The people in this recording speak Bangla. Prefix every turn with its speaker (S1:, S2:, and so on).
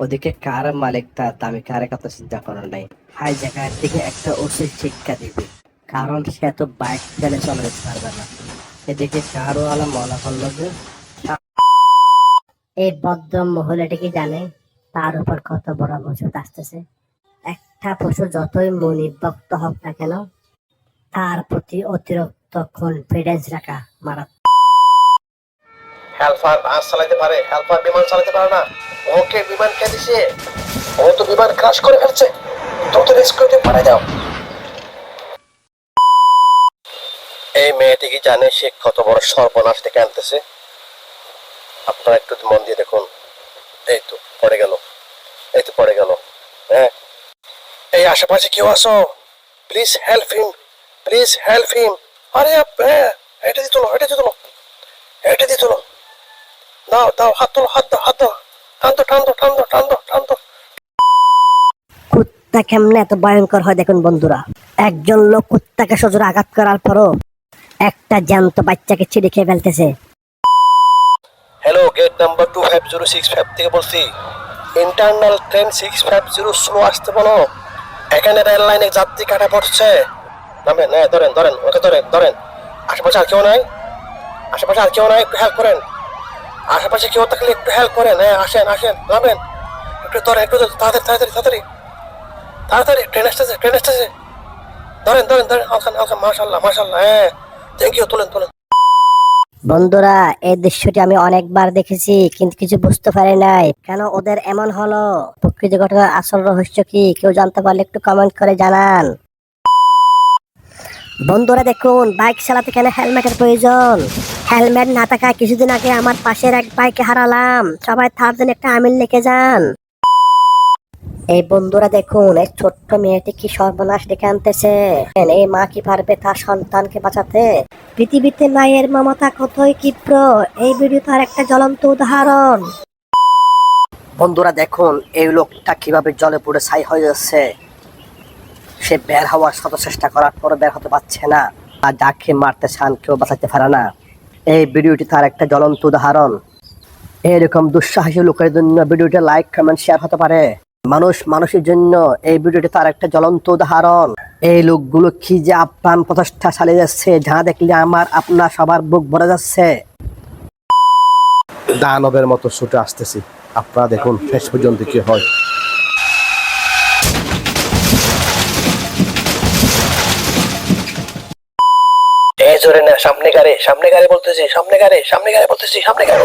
S1: ওদিকে কার মালিক তার দামি কারে কথা চিন্তা করার নাই। হাই জায়গার দিকে একটা ওষুধ শিক্ষা দিবে। কারণ সে তো বাইক চালে চলে যেতে পারবে না। এদিকে কারও আলা মনে করল যে
S2: এই বদ্ধ মহিলাটি কি জানে? তার উপর কত বড় ওষুধ আসতেছে। একটা পশু যতই মনিভক্ত হোক না কেন, তার প্রতি অতিরিক্ত কনফিডেন্স রাখা মারা
S3: হেলফার বাস চালাতে পারে বিমান চালাতে পারে না। ওকে বিমান কে দিছে? ও তো বিমান ক্রাশ করে ফেলছে। এই মেয়েটি কি জানে সে কত বড় সর্বনাশ থেকে আনতেছে? আপনারা একটু মন দিয়ে দেখুন। এই তো, পড়ে গেল। এই তো পড়ে গেল। হ্যাঁ। এই আশেপাশে কেউ আসো please help him please help him আরে হ্যাঁ এটা দিয়ে তোলো এটা দিয়ে তোলো এটা দিয়ে তোলো দাও দাও হাত তোলো হাত দাও হাত দাও।
S2: কুত্তা কেমনে এত ভয়ঙ্কর হয় দেখুন বন্ধুরা? একজন লোক কুত্তাকে সজোরে আঘাত করার পরও একটা জ্যান্ত বাচ্চাকে ছিঁড়ে খেয়ে ফেলতেছে।
S3: Hello gate number two five zero six five থেকে বলছি internal train six five zero slow আসতে বলো। এখানে রেল লাইনে যাত্রী কাটা পড়ছে। ধরেন ধরেন ওকে ধরেন ধরেন। আশেপাশে আর কেউ নাই? আশেপাশে আর কেউ নাই? একটু হেল্প করেন। আশেপাশে কেউ থাকলে একটু হেল্প করেন হ্যাঁ আসেন আসেন, নামেন। একটু ধরেন, একটু তাড়াতাড়ি তাড়াতাড়ি তাড়াতাড়ি। তাড়াতাড়ি ট্রেন আসতেছে ট্রেন আসতেছে। ধরেন ধরেন ধরেন, আলখান আলখান মাশাল্লাহ মাশাল্লাহ হ্যাঁ। থ্যাংক ইউ তুলেন তুলেন।
S2: বন্ধুরা, এই দৃশ্যটি আমি অনেকবার দেখেছি, কিন্তু কিছু বুঝতে পারি নাই। কেন ওদের এমন হলো? প্রকৃতি ঘটনার আসল রহস্য কি? কেউ জানতে পারলে একটু কমেন্ট করে জানান। বন্ধুরা দেখুন, বাইক চালাতে কেন হেলমেটের প্রয়োজন? হেলমেট না থাকায় কিছুদিন আগে আমার পাশের এক বাইকে হারালাম। সবাই তার জন্য একটা আমিল লিখে যান। এই বন্ধুরা দেখুন, এই ছোট্ট মেয়েটি কি সর্বনাশ ডেকে আনতেছে? এই মা কি পারবে তার সন্তানকে বাঁচাতে? পৃথিবীতে মায়ের মমতা কতই ক্ষিপ্র এই ভিডিও তার একটা জ্বলন্ত উদাহরণ।
S1: বন্ধুরা দেখুন, এই লোকটা কীভাবে জলে পড়ে ছাই হয়ে যাচ্ছে। সে বের হওয়ার শত চেষ্টা করার পর বের হতে পারছে না। আর যাকে মারতে চান কেউ বাঁচাতে পারে না। এই ভিডিওটি তার একটা জ্বলন্ত উদাহরণ। এরকম দুঃসাহসী লোকের জন্য ভিডিওটি লাইক কমেন্ট শেয়ার হতে পারে। মানুষ মানুষের জন্য এই ভিডিওটি তার একটা জ্বলন্ত উদাহরণ। এই লোকগুলো কি যে আপ্রাণ প্রচেষ্টা চালিয়ে যাচ্ছে, যা দেখলে আমার, আপনার সবার বুক ভরে যাচ্ছে।
S3: দানবের মতো ছুটে আসতেছি। আপনারা দেখুন, শেষ পর্যন্ত কি হয়। না সামনে গাড়ে সামনে গাড়ে বলতেছি সামনে গাড়ে সামনে গাড়ে বলতেছি সামনে গাড়ি।